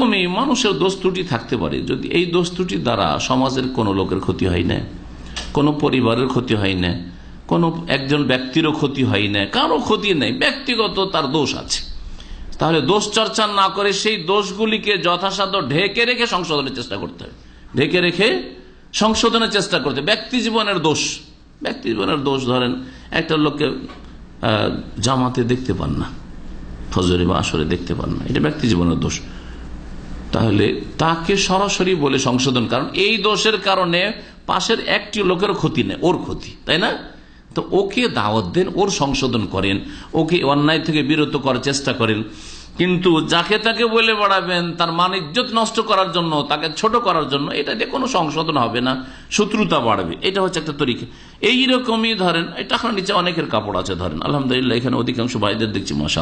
এইরকমই মানুষের দোষ ত্রুটি থাকতে পারে। যদি এই দোষ ত্রুটির দ্বারা সমাজের কোনো লোকের ক্ষতি হয় না, কোনো পরিবারের ক্ষতি হয় না, কোনো একজন ব্যক্তিরও ক্ষতি হয় না, কারও ক্ষতি নেই, ব্যক্তিগত তার দোষ আছে। তাহলে দোষ চর্চা না করে সেই দোষগুলিকে যথাসাধ্য ঢেকে রেখে সংশোধনের চেষ্টা করতে হবে। ঢেকে রেখে সংশোধনের চেষ্টা করতে। ব্যক্তি জীবনের দোষ। ব্যক্তি জীবনের দোষ ধরেন, একটা লোককে জামাতে দেখতে পান না, ফজরে বা আসরে দেখতে পান না। এটা ব্যক্তি জীবনের দোষ। তাহলে তাকে সরাসরি বলে সংশোধন, কারণ এই দোষের কারণে পাশের একটি লোকের ক্ষতি নেই, ওর ক্ষতি, তাই না? তো ওকে দাওয়াত দেন, ওর সংশোধন করেন, ওকে অন্যায় থেকে বিরত করার চেষ্টা করেন। কিন্তু যাকে তাকে বলে বাড়াবেন, তার মান ইজ্জত নষ্ট করার জন্য, তাকে ছোট করার জন্য, এটা দিয়ে কোনো সংশোধন হবে না, শত্রুতা বাড়বে, এটা হচ্ছে একটা তরিকা। এইরকমই ধরেন এটা এখন নিচে অনেকের কাপড় আছে, ধরেন, আলহামদুলিল্লাহ, এখানে অধিকাংশ ভাইদের দেখছি মাসা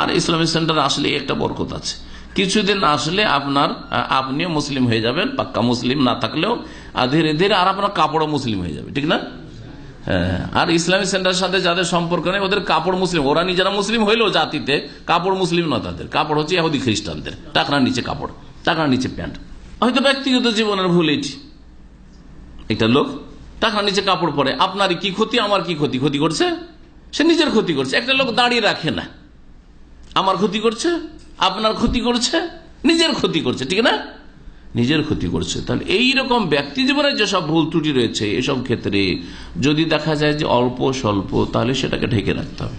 আর ইসলামিক সেন্টার আসলে একটা বরকত আছে। কিছুদিন আসলে আপনার আপনিও মুসলিম হয়ে যাবেন পাক্কা মুসলিম না থাকলেও আর ধীরে ধীরে আর আপনার কাপড়ও মুসলিম হয়ে যাবে ঠিক না? হ্যাঁ, আর ইসলামিক সেন্টারের সাথে যাদের সম্পর্ক নেই ওদের কাপড় মুসলিম। ওরা নিজেরা মুসলিম হইলেও জাতিতে কাপড় মুসলিম না তাদের। কাপড় হচ্ছে ইহুদি খ্রিস্টানদের। টাকার নিচে কাপড় টাকার নিচে প্যান্ট। হয়তো ব্যক্তিগত জীবনের ভুল এটি। একটা লোক টাকার নিচে কাপড় পরে আপনার কি ক্ষতি আমার কি ক্ষতি? ক্ষতি করছে? সে নিজের ক্ষতি করছে। একটা লোক দাঁড়িয়ে রাখে না। আমার ক্ষতি করছে? আপনার ক্ষতি করছে, নিজের ক্ষতি করছে, ঠিক না? নিজের ক্ষতি করছে। তাহলে এই রকম ব্যক্তি জীবনে যেসব ভুল ত্রুটি রয়েছে, এসব ক্ষেত্রে যদি দেখা যায় যে অল্প স্বল্প, তাহলে সেটাকে ঢেকে রাখতে হবে।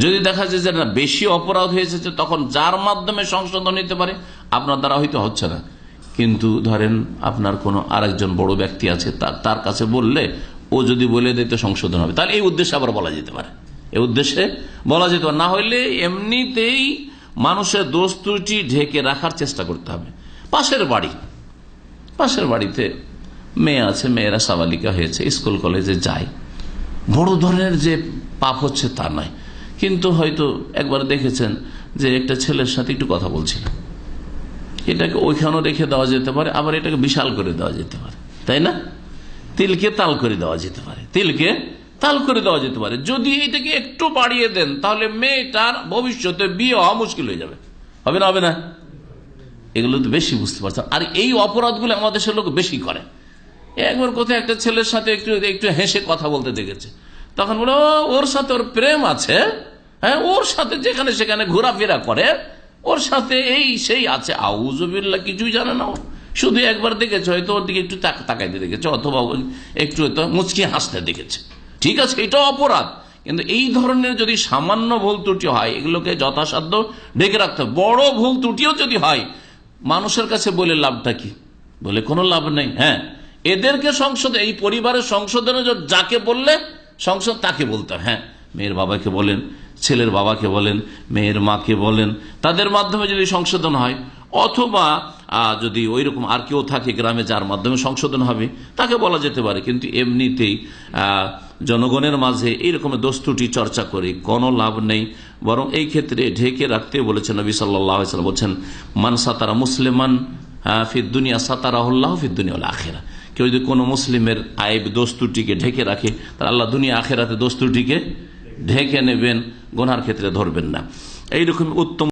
যদি দেখা যায় যে না, বেশি অপরাধ হয়েছে তখন যার মাধ্যমে সংশোধন নিতে পারে, আপনার দ্বারা হয়তো হচ্ছে না। কিন্তু ধরেন, আপনার কোনো আরেকজন বড় ব্যক্তি আছে তার কাছে বললে, ও যদি বলে দেয় তো সংশোধন হবে। তাহলে এই উদ্দেশ্যে আবার বলা যেতে পারে। এই উদ্দেশ্যে বলা যেত না হলে এমনিতেই মানুষের দোষ ত্রুটি ঢেকে রাখার চেষ্টা করতে হবে। পাশের বাড়ি। পাশের বাড়িতে মেয়ে আছে, মেয়েরা সাবালিকা হয়েছে, স্কুল কলেজে যায়। বড় ধরনের যে পাপ হচ্ছে তা নয়। কিন্তু হয়তো একবার দেখেছেন যে একটা ছেলের সাথে একটু কথা বলছিল এটাকে ওইখানেও রেখে দেওয়া যেতে পারে, আবার এটাকে বিশাল করে দেওয়া যেতে পারে। তাই না? তিলকে তাল করে দেওয়া যেতে পারে। তিলকে তাল করে দেওয়া যেতে পারে। যদি এটাকে একটু বাড়িয়ে দেন, তাহলে মেয়েটার ভবিষ্যতে বিয়ে হওয়া মুশকিল হয়ে যাবে। হবে না হবে না? এগুলো তো বেশি বুঝতে পারছেন। আর এই অপরাধগুলো আমাদের দেশের লোক বেশি করে। একবার কোথায় একটা ছেলের সাথে একটু একটু হেসে কথা বলতে দেখেছে। তখন বলো ওর সাথে ওর প্রেম আছে। হ্যাঁ ওর সাথে যেখানে সেখানে ঘোরাফেরা করে। ওর সাথে এই সেই আছে। আউজবিল্লা কিছুই জানে না শুধু একবার দেখেছে, হয়তো ওর দিকে একটু তাক- তাকাইতে দেখেছে, অথবা একটু হয়তো মুচকি হাসতে দেখেছে। ঠিক আছে এটা অপরাধ। কিন্তু এই ধরনের যদি সামান্য ভুল ত্রুটি হয়, এগুলোকে যথাসাধ্য ঢেকে রাখতে বড় ভুল ত্রুটিও যদি হয়, মানুষের কাছে বলে লাভটা কি? বলে কোনো লাভ নেই হ্যাঁ। এদেরকে সংসদ, এই পরিবারের সংশোধনে যাকে বললে, সংসদ তাকে বলতে হয়। মেয়ের বাবাকে বলেন, ছেলের বাবাকে বলেন, মেয়ের মাকে বলেন, তাদের মাধ্যমে যদি সংশোধন হয়, অথবা যদি ওই রকম আর কেউ থাকে গ্রামে, যার মাধ্যমে সংশোধন হবে, তাকে বলা যেতে পারে। কিন্তু এমনিতেই জনগণের মাঝে এইরকম দোস্তুটি চর্চা করে কোনো লাভ নেই। বরং এই ক্ষেত্রে ঢেকে রাখতে বলেছেন নবী সাল্লাহ বলছেন মান সাতারা মুসলিমান আহ, ফিদ দুনিয়া সাতারাহুল্লাহ ফিদ দুনিয়া আখেরা। কেউ যদি কোনো মুসলিমের আইব দোস্তুটিকে ঢেকে রাখে তাহলে আল্লাহ দুনিয়া আখেরাতে দোস্তুটিকে ঢেকে নেবেন গোনার ক্ষেত্রে ধরবেন না। এইরকম উত্তম